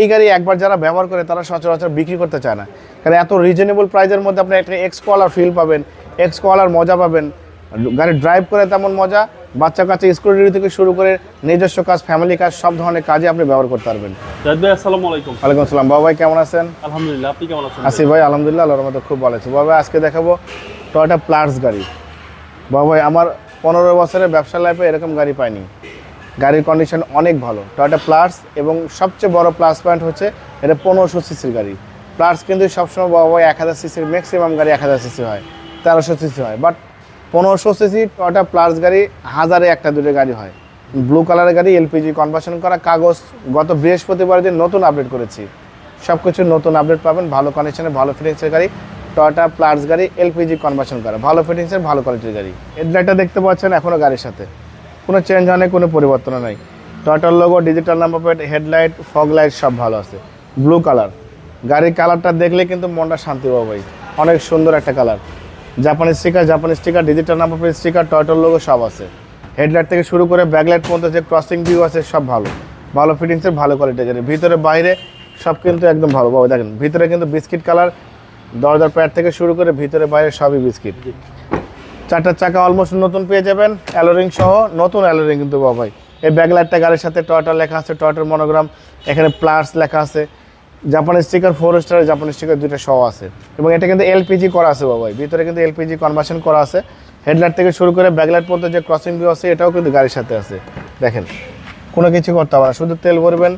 এই গাড়ি একবার যারা ব্যবহার করে তারা সচরাচর বিক্রি করতে চায় না। কারণ এত রিজনেবল প্রাইজের মধ্যে আপনি একটা এক্স কলার ফিল পাবেন এক্স কলার মজা পাবেন। গাড়ি ড্রাইভ করে তেমন মজা বাচ্চা কাচ্চা স্কুল ডিউটি থেকে শুরু করে নিজস্ব কাজ ফ্যামিলি কাজ সব ধরনের কাজে আপনি ব্যবহার করতে পারবেন। আসসালামু আলাইকুম। ওয়ালাইকুম আসসালাম। বাবা ভাই কেমন আছেন? আলহামদুলিল্লাহ আপনি কেমন আছেন? আসি ভাই আলহামদুলিল্লাহ আল্লাহর মতো খুব ভালো আছে। বাবা আজকে দেখাবো টয়টা প্লাস গাড়ি। বাবা ভাই আমার পনেরো বছরের ব্যবসা লাইফে এরকম গাড়ি পাইনি। গাড়ির কন্ডিশন অনেক ভালো। টয়টা প্লাস এবং সবচেয়ে বড় প্লাস পয়েন্ট হচ্ছে এটা পনেরোশো সিসির গাড়ি। প্লাস কিন্তু সবসময় বাবা ভাই এক হাজার সিসির ম্যাক্সিমাম গাড়ি এক হাজার সিসি হয়, তেরোশো সিসি হয়। বাট পনেরোশো সিসি টয়টা প্লাস গাড়ি হাজারে একটা দুটো গাড়ি হয়। ব্লু কালারের গাড়ি এলপিজি কনভার্সন করা, কাগজ, গত বৃহস্পতিবার দিন নতুন আপডেট করেছি সব কিছু নতুন আপডেট পাবেন, ভালো কন্ডিশনে ভালো ফিটিংসের গাড়ি টয়টা প্লাস গাড়ি এলপিজি কনভার্সন করা, ভালো ফিটিংসের ভালো কোয়ালিটির গাড়ি। হেডলাইটটা দেখতে পাচ্ছেন এখনও গাড়ির সাথে। কোনো চেঞ্জ হয় কোনো পরিবর্তন নাই। টয়টার logo digital number plate headlight fog light সব ভালো আছে। ব্লু কালার গাড়ির কালারটা দেখলে কিন্তু মনটা শান্তি পাবো ভাই। অনেক সুন্দর একটা কালার জাপানি স্টিকার জাপানি sticker digital number plate sticker টয়টার logo সব আছে। হেডলাইট থেকে শুরু করে ব্যাকলাইট পর্যন্ত যে ক্রসিং ভিউ আছে, সব ভালো। ভালো ফিটিংসের ভালো কোয়ালিটির গাড়ি ভিতরে, বাইরে সব কিন্তু একদম ভালো বাবা দেখেন, ভিতরে কিন্তু বিস্কিট কালার দরজার প্যাড থেকে শুরু করে ভিতরে, বাইরে সবই বিস্কিট চারটার চাকা অলমোস্ট নতুন পেয়ে যাবেন অ্যালোরিং সহ নতুন অ্যালোরিং কিন্তু বাবাই এই ব্যাকলাইটটা গাড়ির সাথে টয়টা লেখা আছে টয়টার মনোগ্রাম এখানে প্লাস লেখা আছে। জাপানি স্টিকার ফোর স্টার জাপানি স্টিকার দুটো সহ আছে। এবং এটা কিন্তু এলপিজি করা আছে বাবাই ভিতরে কিন্তু এলপিজি কনভার্সন করা আছে। হেডলাইট থেকে শুরু করে ব্যাকলাইট পর্যন্ত যে ক্রসিং ভিউ আছে, এটাও কিন্তু গাড়ির সাথে আছে। দেখেন, কোনো কিছু করতে হবে না, শুধু তেল ভরবেন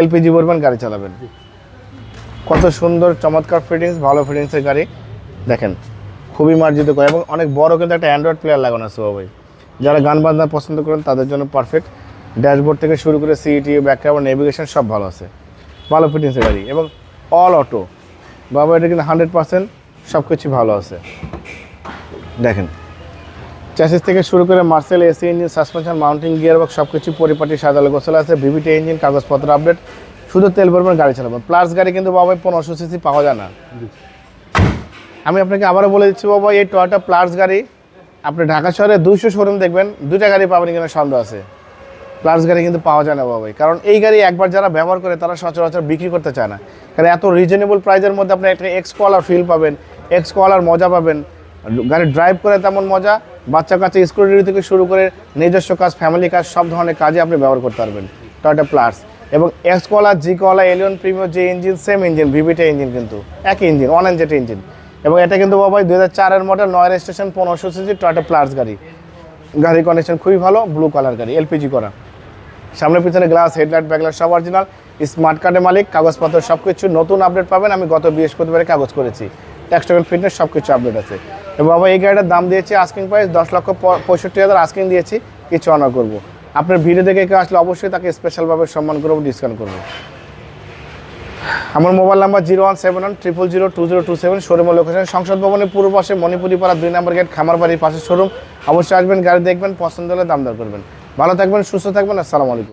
এলপিজি ভরবেন, গাড়ি চালাবেন। কত সুন্দর, চমৎকার ফিটিংস ভালো ফিটিংসের গাড়ি। দেখেন খুবই মার্জিত করে এবং অনেক বড় কিন্তু একটা অ্যান্ড্রয়েড প্লেয়ার লাগানো আছে ভাই। যারা গান বাজনা পছন্দ করেন, তাদের জন্য পারফেক্ট ড্যাশবোর্ড থেকে শুরু করে সিইটি ব্যাক ক্যামেরা নেভিগেশন সব ভালো আছে। ভালো ফিটিংসের গাড়ি এবং অল অটো বাবা এটা কিন্তু হান্ড্রেড পার্সেন্ট সব কিছু ভালো আছে। দেখেন। চ্যাসিস থেকে শুরু করে Marcel AC engine suspension mounting gear box সব কিছু পরিপাটি, সাজালো গোছালো আছে। ভিভিটি ইঞ্জিন কাগজপত্র আপডেট শুধু তেল ভরবেন, গাড়ি চালাবেন। প্লাস গাড়ি কিন্তু বাবা পনেরোশো সিসি পাওয়া যায় না। আমি আপনাকে আবারও বলে দিচ্ছি, বাবা, এই টয়টা প্লাস গাড়ি আপনি ঢাকা শহরে দুইশো শোরুম দেখবেন, দুইটা গাড়ি পাবেন কিনা সন্দেহ আছে। প্লাস গাড়ি কিন্তু পাওয়া যায় না বাবাই কারণ এই গাড়ি একবার যারা ব্যবহার করে, তারা সচরাচর বিক্রি করতে চায় না। কারণ এত রিজনেবল প্রাইসের মধ্যে আপনি একটা এক্স কলার ফিল পাবেন এক্স কলার মজা পাবেন। গাড়ি ড্রাইভ করে তেমন মজা, বাচ্চা কাচ্চা স্কুল থেকে শুরু করে নিজস্ব কাজ ফ্যামিলি কাজ, সব ধরনের কাজে আপনি ব্যবহার করতে পারবেন টয়টা প্লাস এবং X Corolla G Corolla Allion Premio যে ইঞ্জিন সেম ইঞ্জিন ভিভিটা ইঞ্জিন কিন্তু। একই ইঞ্জিন ওয়ান এনজেট ইঞ্জিন এবং এটা কিন্তু বাবা দুই হাজার চারের মডেল নয় স্টেশন পনেরোশো সিসি টয়টা প্লাস গাড়ি। গাড়ির কন্ডিশন খুবই ভালো ব্লু কালার গাড়ি এলপিজি করা। সামনে পিছনে গ্লাস হেডলাইট ব্যাকলাইট সব অরিজিনাল স্মার্ট কার্ডের মালিক, কাগজপত্র সব কিছু নতুন আপডেট পাবেন। আমি গত বৃহস্পতিবারে কাগজ করেছি। ট্যাক্স টোকেন ফিটনেস সব কিছু আপডেট আছে। এবং বাবা এই গাড়িটার দাম দিয়েছি আস্কিং প্রাইস দশ লক্ষ পঁয়ষট্টি হাজার। আস্কিং দিয়েছি, কিছু অনার করব। আপনার ভিডিও দেখে কেউ আসলে অবশ্যই তাকে স্পেশালভাবে সম্মান করব ডিসকাউন্ট করব। আমার mobile number zero one seven one triple zero two zero two seven, শোরুমের লোকেশন সংসদ ভবনের পূর্ব পাশে মণিপুরি পাড়া দুই নম্বর গেট খামার বাড়ির পাশে শোরুম অবশ্যই আসবেন, গাড়ি দেখবেন, পছন্দ হলে দাম দর করবেন। ভালো থাকবেন, সুস্থ থাকবেন, আসসালামু আলাইকুম।